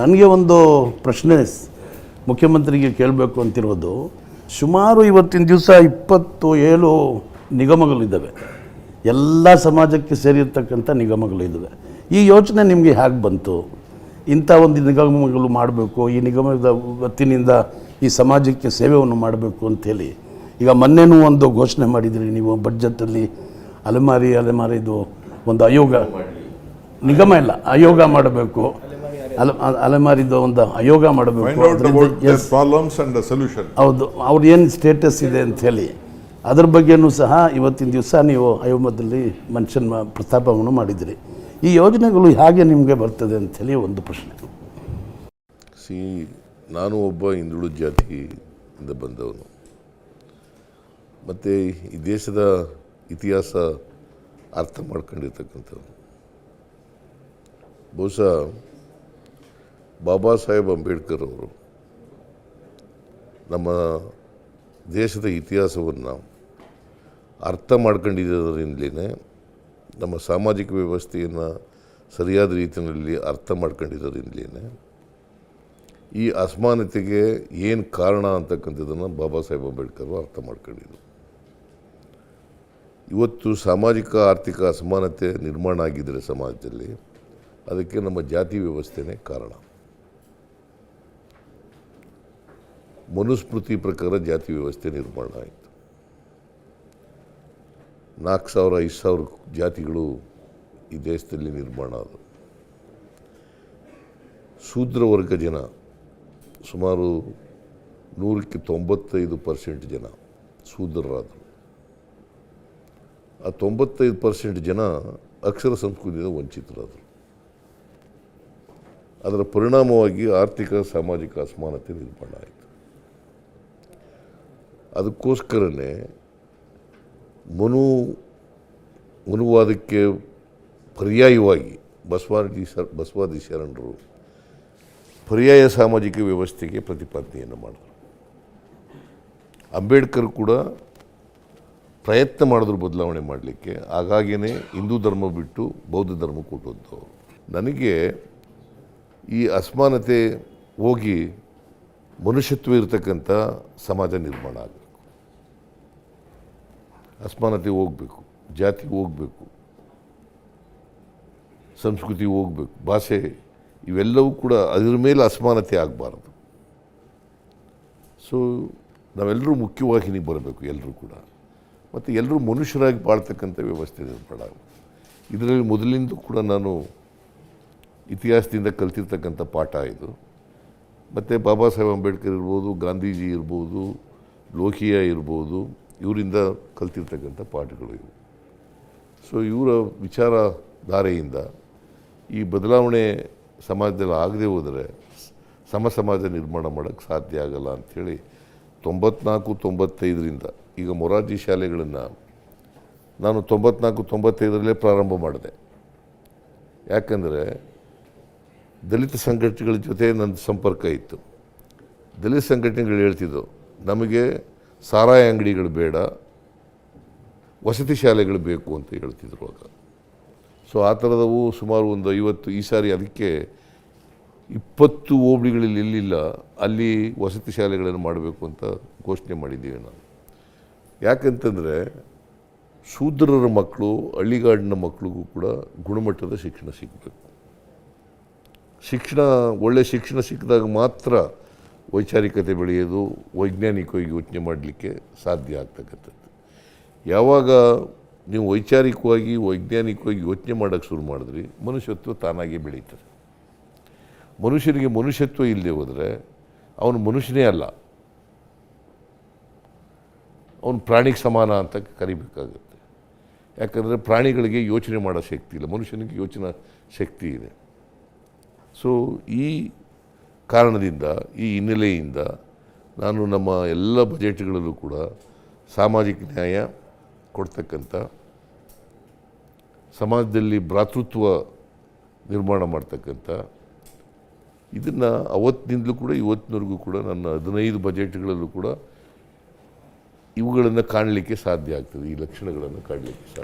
ನನಗೆ ಒಂದು ಪ್ರಶ್ನೆ ಮುಖ್ಯಮಂತ್ರಿಗೆ ಕೇಳಬೇಕು ಅಂತಿರೋದು, ಸುಮಾರು ಇವತ್ತಿನ ದಿವಸ ಇಪ್ಪತ್ತು ಏಳು ನಿಗಮಗಳಿದ್ದಾವೆ. ಎಲ್ಲ ಸಮಾಜಕ್ಕೆ ಸೇರಿರ್ತಕ್ಕಂಥ ನಿಗಮಗಳಿದ್ದಾವೆ. ಈ ಯೋಚನೆ ನಿಮಗೆ ಹೇಗೆ ಬಂತು? ಇಂಥ ಒಂದು ನಿಗಮಗಳು ಮಾಡಬೇಕು, ಈ ನಿಗಮದ ವತ್ತಿನಿಂದ ಈ ಸಮಾಜಕ್ಕೆ ಸೇವೆಯನ್ನು ಮಾಡಬೇಕು ಅಂಥೇಳಿ ಈಗ ಮೊನ್ನೆನೂ ಒಂದು ಘೋಷಣೆ ಮಾಡಿದಿರಿ, ನೀವು ಬಡ್ಜೆಟಲ್ಲಿ ಅಲೆಮಾರಿ ಅಲೆಮಾರಿದು ಒಂದು ಆಯೋಗ, ನಿಗಮ ಇಲ್ಲ, ಆಯೋಗ ಮಾಡಬೇಕು. ಅಲೆ ಅಲೆಮಾರಿದು ಒಂದು ಯೋಗ ಮಾಡಬೇಕು. ಹೌದು ಅವ್ರು ಏನು ಸ್ಟೇಟಸ್ ಇದೆ ಅಂತ ಹೇಳಿ. ಅದ್ರ ಬಗ್ಗೆನೂ ಸಹ ಇವತ್ತಿನ ದಿವಸ ನೀವು ಅಯೋಮದಲ್ಲಿ ಮನುಷ್ಯನ ಮ- ಪ್ರಸ್ತಾಪವನ್ನು ಮಾಡಿದಿರಿ. ಈ ಯೋಜನೆಗಳು ಹೇಗೆ ನಿಮಗೆ ಬರ್ತದೆ ಅಂಥೇಳಿ ಒಂದು ಪ್ರಶ್ನೆ. ಸಿ ನಾನು ಒಬ್ಬ ಹಿಂದುಳಿದ ಜಾತಿಯಿಂದ ಬಂದವನು. ಮತ್ತು ಈ ದೇಶದ ಇತಿಹಾಸ ಅರ್ಥ ಮಾಡ್ಕೊಂಡಿರ್ತಕ್ಕಂಥವ್ರು ಬಹುಶಃ ಬಾಬಾ ಸಾಹೇಬ್ ಅಂಬೇಡ್ಕರ್ ಅವರು ನಮ್ಮ ದೇಶದ ಇತಿಹಾಸವನ್ನು ಅರ್ಥ ಮಾಡ್ಕೊಂಡಿದ್ದರಿಂದಲೇ ನಮ್ಮ ಸಾಮಾಜಿಕ ವ್ಯವಸ್ಥೆಯನ್ನು ಸರಿಯಾದ ರೀತಿಯಲ್ಲಿ ಅರ್ಥ ಮಾಡ್ಕೊಂಡಿದ್ದರಿಂದಲೇ ಈ ಅಸಮಾನತೆಗೆ ಏನು ಕಾರಣ ಅಂತಕ್ಕಂಥದ್ದನ್ನು ಬಾಬಾ ಸಾಹೇಬ್ ಅಂಬೇಡ್ಕರ್ ಅರ್ಥ ಮಾಡ್ಕೊಂಡಿದ್ರು. ಇವತ್ತು ಸಾಮಾಜಿಕ, ಆರ್ಥಿಕ ಅಸಮಾನತೆ ನಿರ್ಮಾಣ ಆಗಿದ್ದರೆ ಸಮಾಜದಲ್ಲಿ ಅದಕ್ಕೆ ನಮ್ಮ ಜಾತಿ ವ್ಯವಸ್ಥೆನೇ ಕಾರಣ. ಮನುಸ್ಮೃತಿ ಪ್ರಕಾರ ಜಾತಿ ವ್ಯವಸ್ಥೆ ನಿರ್ಮಾಣ ಆಯಿತು. ನಾಲ್ಕು ಸಾವಿರ, ಐದು ಸಾವಿರ ಜಾತಿಗಳು ಈ ದೇಶದಲ್ಲಿ ನಿರ್ಮಾಣ ಆದವು. ಶೂದ್ರ ವರ್ಗ ಜನ, ಸುಮಾರು ನೂರಕ್ಕೆ ತೊಂಬತ್ತೈದು ಪರ್ಸೆಂಟ್ ಜನ ಶೂದ್ರರಾದರು. ಆ ತೊಂಬತ್ತೈದು ಪರ್ಸೆಂಟ್ ಜನ ಅಕ್ಷರ ಸಂಸ್ಕೃತಿಯಿಂದ ವಂಚಿತರಾದರು. ಅದರ ಪರಿಣಾಮವಾಗಿ ಆರ್ಥಿಕ, ಸಾಮಾಜಿಕ ಅಸಮಾನತೆ ನಿರ್ಮಾಣ ಆಯಿತು. ಅದಕ್ಕೋಸ್ಕರನೇ ಮನು ಮನುವಾದಕ್ಕೆ ಪರ್ಯಾಯವಾಗಿ ಬಸವಾದಿ ಸರ್ ಬಸವಾದಿ ಶರಣರು ಪರ್ಯಾಯ ಸಾಮಾಜಿಕ ವ್ಯವಸ್ಥೆಗೆ ಪ್ರತಿಪಾದನೆಯನ್ನು ಮಾಡಿದರು. ಅಂಬೇಡ್ಕರ್ ಕೂಡ ಪ್ರಯತ್ನ ಮಾಡಿದ್ರು ಬದಲಾವಣೆ ಮಾಡಲಿಕ್ಕೆ. ಹಾಗಾಗಿಯೇ ಹಿಂದೂ ಧರ್ಮ ಬಿಟ್ಟು ಬೌದ್ಧ ಧರ್ಮ ಕೊಟ್ಟಂಥವ್ರು ನನಗೆ ಈ ಅಸಮಾನತೆ ಹೋಗಿ ಮನುಷ್ಯತ್ವ ಇರತಕ್ಕಂಥ ಸಮಾಜ ನಿರ್ಮಾಣ ಆಗಬೇಕು ಅಸಮಾನತೆ ಹೋಗಬೇಕು, ಜಾತಿ ಹೋಗಬೇಕು, ಸಂಸ್ಕೃತಿ ಹೋಗಬೇಕು, ಭಾಷೆ, ಇವೆಲ್ಲವೂ ಕೂಡ ಅದರ ಮೇಲೆ ಅಸಮಾನತೆ ಆಗಬಾರ್ದು. ಸೊ ನಾವೆಲ್ಲರೂ ಮುಖ್ಯವಾಹಿನಿಗೆ ಬರಬೇಕು ಎಲ್ಲರೂ ಕೂಡ. ಮತ್ತು ಎಲ್ಲರೂ ಮನುಷ್ಯರಾಗಿ ಬಾಳ್ತಕ್ಕಂಥ ವ್ಯವಸ್ಥೆ ನಿರ್ಮಾಣ ಇದರಲ್ಲಿ ಮೊದಲಿಂದ ಕೂಡ ನಾನು ಇತಿಹಾಸದಿಂದ ಕಲ್ತಿರ್ತಕ್ಕಂಥ ಪಾಠ ಇದು. ಮತ್ತು ಬಾಬಾ ಸಾಹೇಬ್ ಅಂಬೇಡ್ಕರ್ ಇರ್ಬೋದು, ಗಾಂಧೀಜಿ ಇರ್ಬೋದು, ಲೋಹಿಯಾ ಇರ್ಬೋದು ಇವರಿಂದ ಕಲ್ತಿರ್ತಕ್ಕಂಥ ಪಾಠಗಳು ಇವು. ಸೊ ಇವರ ವಿಚಾರಧಾರೆಯಿಂದ ಈ ಬದಲಾವಣೆ ಸಮಾಜದಲ್ಲಿ ಆಗದೆ ಹೋದರೆ ಸಮ ಸಮಾಜ ನಿರ್ಮಾಣ ಮಾಡೋಕ್ಕೆ ಸಾಧ್ಯ ಆಗಲ್ಲ ಅಂಥೇಳಿ ತೊಂಬತ್ನಾಲ್ಕು ತೊಂಬತ್ತೈದರಿಂದ ಈಗ ಮೊರಾರ್ಜಿ ಶಾಲೆಗಳನ್ನು ನಾನು ತೊಂಬತ್ನಾಲ್ಕು ತೊಂಬತ್ತೈದರಲ್ಲೇ ಪ್ರಾರಂಭ ಮಾಡಿದೆ. ಯಾಕಂದರೆ ದಲಿತ ಸಂಘಟನೆಗಳ ಜೊತೆ ನನ್ನ ಸಂಪರ್ಕ ಇತ್ತು. ದಲಿತ ಸಂಘಟನೆಗಳು ಹೇಳ್ತಿದ್ದವು, ನಮಗೆ ಸಾರಾಯಿ ಅಂಗಡಿಗಳು ಬೇಡ, ವಸತಿ ಶಾಲೆಗಳು ಬೇಕು ಅಂತ ಹೇಳ್ತಿದ್ರು ಆಗ. ಸೊ ಆ ಥರದವು ಸುಮಾರು ಒಂದು ಐವತ್ತು, ಈ ಸಾರಿ ಅದಕ್ಕೆ ಇಪ್ಪತ್ತು ಹೋಬಳಿಗಳಲ್ಲಿ ಎಲ್ಲಿಲ್ಲ ಅಲ್ಲಿ ವಸತಿ ಶಾಲೆಗಳನ್ನು ಮಾಡಬೇಕು ಅಂತ ಘೋಷಣೆ ಮಾಡಿದ್ದೀವಿ ನಾನು ಯಾಕಂತಂದರೆ ಶೂದ್ರರ ಮಕ್ಕಳು, ಹಳ್ಳಿಗಾಡಿನ ಮಕ್ಕಳಿಗೂ ಕೂಡ ಗುಣಮಟ್ಟದ ಶಿಕ್ಷಣ ಸಿಗಬೇಕು. ಶಿಕ್ಷಣ ಒಳ್ಳೆಯ ಶಿಕ್ಷಣ ಸಿಕ್ಕಿದಾಗ ಮಾತ್ರ ವೈಚಾರಿಕತೆ ಬೆಳೆಯೋದು ವೈಜ್ಞಾನಿಕವಾಗಿ ಯೋಚನೆ ಮಾಡಲಿಕ್ಕೆ ಸಾಧ್ಯ ಆಗ್ತಕ್ಕಂಥದ್ದು. ಯಾವಾಗ ನೀವು ವೈಚಾರಿಕವಾಗಿ, ವೈಜ್ಞಾನಿಕವಾಗಿ ಯೋಚನೆ ಮಾಡೋಕ್ಕೆ ಶುರು ಮಾಡಿದ್ರಿ, ಮನುಷ್ಯತ್ವ ತಾನಾಗೆ ಬೆಳೀತದೆ. ಮನುಷ್ಯನಿಗೆ ಮನುಷ್ಯತ್ವ ಇಲ್ಲದೆ ಹೋದರೆ ಅವನು ಮನುಷ್ಯನೇ ಅಲ್ಲ. ಅವನು ಪ್ರಾಣಿಗೆ ಸಮಾನ ಅಂತ ಕರಿಬೇಕಾಗುತ್ತೆ. ಯಾಕಂದರೆ ಪ್ರಾಣಿಗಳಿಗೆ ಯೋಚನೆ ಮಾಡೋ ಶಕ್ತಿ ಇಲ್ಲ, ಮನುಷ್ಯನಿಗೆ ಯೋಚನಾ ಶಕ್ತಿ ಇದೆ. ಸೊ ಈ ಕಾರಣದಿಂದ ಈ ಹಿನ್ನೆಲೆಯಿಂದ ನಾನು ನಮ್ಮ ಎಲ್ಲ ಬಜೆಟ್ಗಳಲ್ಲೂ ಕೂಡ ಸಾಮಾಜಿಕ ನ್ಯಾಯ ಕೊಡ್ತಕ್ಕಂಥ ಸಮಾಜದಲ್ಲಿ ಭ್ರಾತೃತ್ವ ನಿರ್ಮಾಣ ಮಾಡ್ತಕ್ಕಂಥ ಇದನ್ನು ಅವತ್ತಿನಿಂದಲೂ ಕೂಡ ಇವತ್ತಿನವರೆಗೂ ಕೂಡ ನನ್ನ ಹದಿನೈದು ಬಜೆಟ್ಗಳಲ್ಲೂ ಕೂಡ ಇವುಗಳನ್ನು ಕಾಣಲಿಕ್ಕೆ ಸಾಧ್ಯ ಆಗ್ತದೆ, ಈ ಲಕ್ಷಣಗಳನ್ನು ಕಾಣಲಿಕ್ಕೆ ಸಾಧ್ಯ.